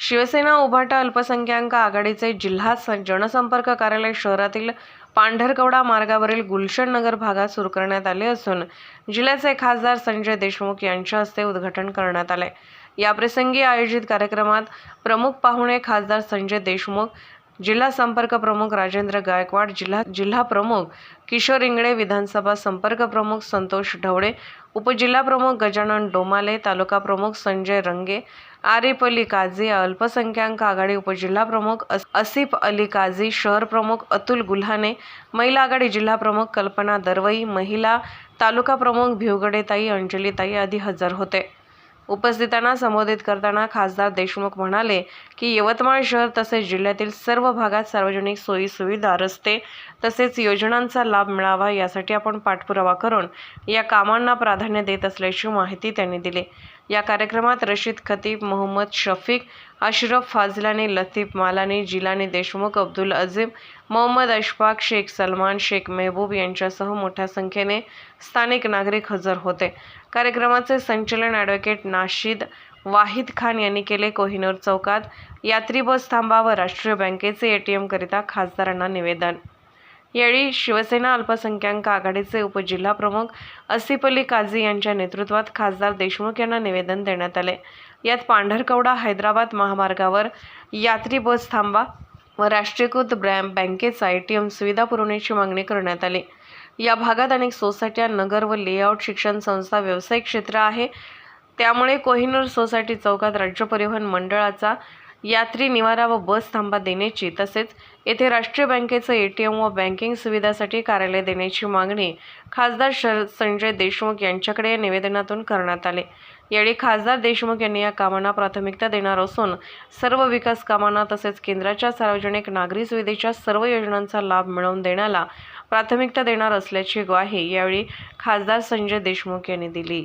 शिवसेना उभाटा अल्पसंख्याक आघाडीचे जिल्हा स- जनसंपर्क कार्यालय शहरातील पांढरकवडा मार्गावरील गुलशन नगर भागात सुरू करण्यात आले असून जिल्ह्याचे खासदार संजय देशमुख यांच्या हस्ते उद्घाटन करण्यात आले. याप्रसंगी आयोजित कार्यक्रमात प्रमुख पाहुणे खासदार संजय देशमुख जिल्हा संपर्क प्रमुख राजेंद्र गायकवाड जिल्हा जिल्हा प्रमुख किशोर इंगळे विधानसभा संपर्क प्रमुख संतोष ढवळे उपजिल्हा प्रमुख गजानन डोमाले तालुका प्रमुख संजय रंगे आरिफ अली काझी अल्पसंख्याक आघाडी उपजिल्हा प्रमुख अस- असिफ अली काझी शहर प्रमुख अतुल गुल्हाने महिला आघाडी जिल्हा प्रमुख कल्पना दरवई महिला तालुका प्रमुख भिवगडेताई अंजलीताई आदी हजर होते. उपस्थितांना संबोधित करताना खासदार देशमुख म्हणाले की यवतमाळ शहर तसेच जिल्ह्यातील सर्व भागात सार्वजनिक सोयी सुविधा रस्ते तसेच योजनांचा लाभ मिळावा यासाठी आपण पाठपुरावा करून या कामांना प्राधान्य देत असल्याची माहिती त्यांनी दिली. या कार्यक्रमात रशीद खतीब मोहम्मद शफीक अशरफ फाजलानी लतीफ मालानी जिलानी देशमुख अब्दुल अझीम मोहम्मद अशफाक शेख सलमान शेख मेहबूब यांच्यासह मोठ्या संख्येने स्थानिक नागरिक हजर होते. कार्यक्रमाचे संचलन ॲडव्होकेट नाशिद वाहिद खान यांनी केले. कोहिनूर चौकात यात्री बस थांबा व राष्ट्रीय बँकेचे ए टी एमकरिता खासदारांना निवेदन यावेळी शिवसेना अल्पसंख्याक आघाडीचे उपजिल्हा प्रमुख असिफ अली काझी यांच्या नेतृत्वात खासदार देशमुख यांना निवेदन देण्यात आले. यात पांढरकवडा हैदराबाद महामार्गावर यात्री बस थांबा व राष्ट्रीयकृत ब्रॅम बँकेचा ए टी एम सुविधा पुरवण्याची मागणी करण्यात आली. या भागात अनेक सोसायट्या नगर व लेआउट शिक्षण संस्था व्यावसायिक क्षेत्र आहे. त्यामुळे कोहिनूर सोसायटी चौकात राज्य परिवहन मंडळाचा यात्री निवारा व बस थांबा देण्याची तसेच येथे राष्ट्रीय बँकेचं ए टी एम व बँकिंग सुविधासाठी कार्यालय देण्याची मागणी खासदार शर संजय देशमुख यांच्याकडे या निवेदनातून करण्यात आले. यावेळी खासदार देशमुख यांनी या कामांना प्राथमिकता देणार असून सर्व विकास कामांना तसेच केंद्राच्या सार्वजनिक नागरी सुविधेच्या सर्व योजनांचा लाभ मिळवून देण्याला प्राथमिकता देणार असल्याची ग्वाही यावेळी खासदार संजय देशमुख यांनी दिली.